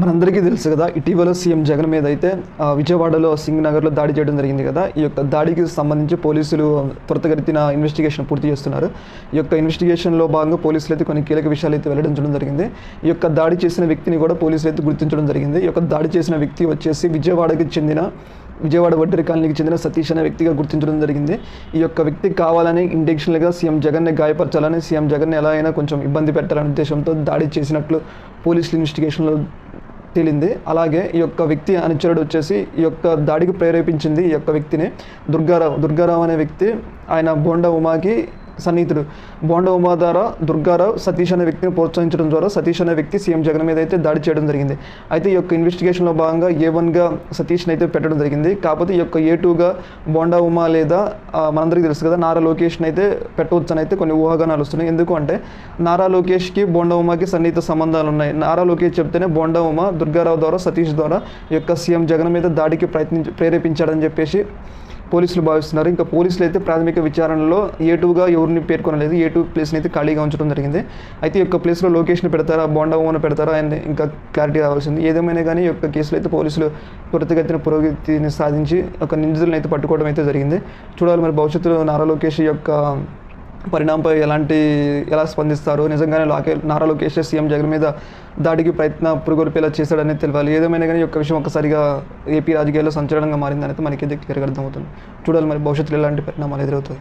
మనందరికీ తెలుసు కదా ఇటీవల సీఎం జగన్ మీద అయితే విజయవాడలో సింగ్ నగర్లో దాడి చేయడం జరిగింది కదా. ఈ యొక్క దాడికి సంబంధించి పోలీసులు త్వరితగతిన ఇన్వెస్టిగేషన్ పూర్తి చేస్తున్నారు. ఈ యొక్క ఇన్వెస్టిగేషన్లో భాగంగా పోలీసులు అయితే కొన్ని కీలక విషయాలు అయితే వెల్లడించడం జరిగింది. ఈ యొక్క దాడి చేసిన వ్యక్తిని కూడా పోలీసులు అయితే గుర్తించడం జరిగింది. ఈ యొక్క దాడి చేసిన వ్యక్తి వచ్చేసి విజయవాడకి చెందిన విజయవాడ వడ్డరి కాలనీకి చెందిన సతీష్ అనే వ్యక్తిగా గుర్తించడం జరిగింది. ఈ యొక్క వ్యక్తి కావాలని ఇంటెన్షనల్గా సీఎం జగన్ని గాయపరచాలని సీఎం జగన్ ఎలా అయినా కొంచెం ఇబ్బంది పెట్టాలనే ఉద్దేశంతో దాడి చేసినట్లు పోలీసులు ఇన్వెస్టిగేషన్లో తేలింది. అలాగే ఈ యొక్క వ్యక్తి అనుచరుడు వచ్చేసి ఈ యొక్క దాడికి ప్రేరేపించింది ఈ యొక్క వ్యక్తిని. దుర్గారావు దుర్గారావు అనే వ్యక్తి ఆయన బోండా ఉమాకి సన్నిహితుడు. బోండా ఉమా ద్వారా దుర్గారావు సతీష్ అనే వ్యక్తిని ప్రోత్సహించడం ద్వారా సతీష్ అనే వ్యక్తి సీఎం జగన్ మీద అయితే దాడి చేయడం జరిగింది. అయితే ఈ యొక్క ఇన్వెస్టిగేషన్లో భాగంగా ఏ వన్గా సతీష్ని అయితే పెట్టడం జరిగింది. కాకపోతే ఈ యొక్క ఏ టూగా బోండా ఉమా లేదా మనందరికీ తెలుసు కదా నారా లోకేష్ని అయితే పెట్టవచ్చు అని అయితే కొన్ని ఊహాగానాలు వస్తున్నాయి. ఎందుకు అంటే నారా లోకేష్కి బోండా ఉమాకి సన్నిహిత సంబంధాలు ఉన్నాయి. నారా లోకేష్ చెప్తేనే బోండా ఉమా దుర్గారావు ద్వారా సతీష్ ద్వారా ఈ యొక్క సీఎం జగన్ మీద దాడికి ప్రయత్నించి ప్రేరేపించాడని చెప్పేసి పోలీసులు భావిస్తున్నారు. ఇంకా పోలీసులు అయితే ప్రాథమిక విచారణలో ఏ టూగా ఎవరిని పేర్కొనలేదు. ఏ టూ ప్లేస్ని అయితే ఖాళీగా ఉంచడం జరిగింది. అయితే ఈ యొక్క ప్లేస్లో లొకేషన్ పెడతారా? బోండా ఓన పెడతారా? అని ఇంకా క్లారిటీ రావాల్సింది. ఏదేమైనా కానీ ఈ యొక్క కేసులో అయితే పోలీసులు త్వరితగతిన పురోగతిని సాధించి ఒక నిందితులను అయితే పట్టుకోవడం అయితే జరిగింది. చూడాలి మరి భవిష్యత్తులో నారా లోకేష్ యొక్క పరిణామంపై ఎలాంటి ఎలా స్పందిస్తారు నిజంగానే లోకే నారా లోకేష్ సీఎం జగన్ మీద దాడికి ప్రయత్న పురుగొల్పేలా చేశాడనేది తెలియాలి. ఏదేమైనా కానీ ఈ యొక్క విషయం ఒక్కసారిగా ఏపీ రాజకీయాల్లో సంచలనంగా మారిందనేది మనకి క్లియర్గా అర్థమవుతుంది. చూడాలి మరి భవిష్యత్తులో ఎలాంటి పరిణామాలు ఎదురవుతాయి.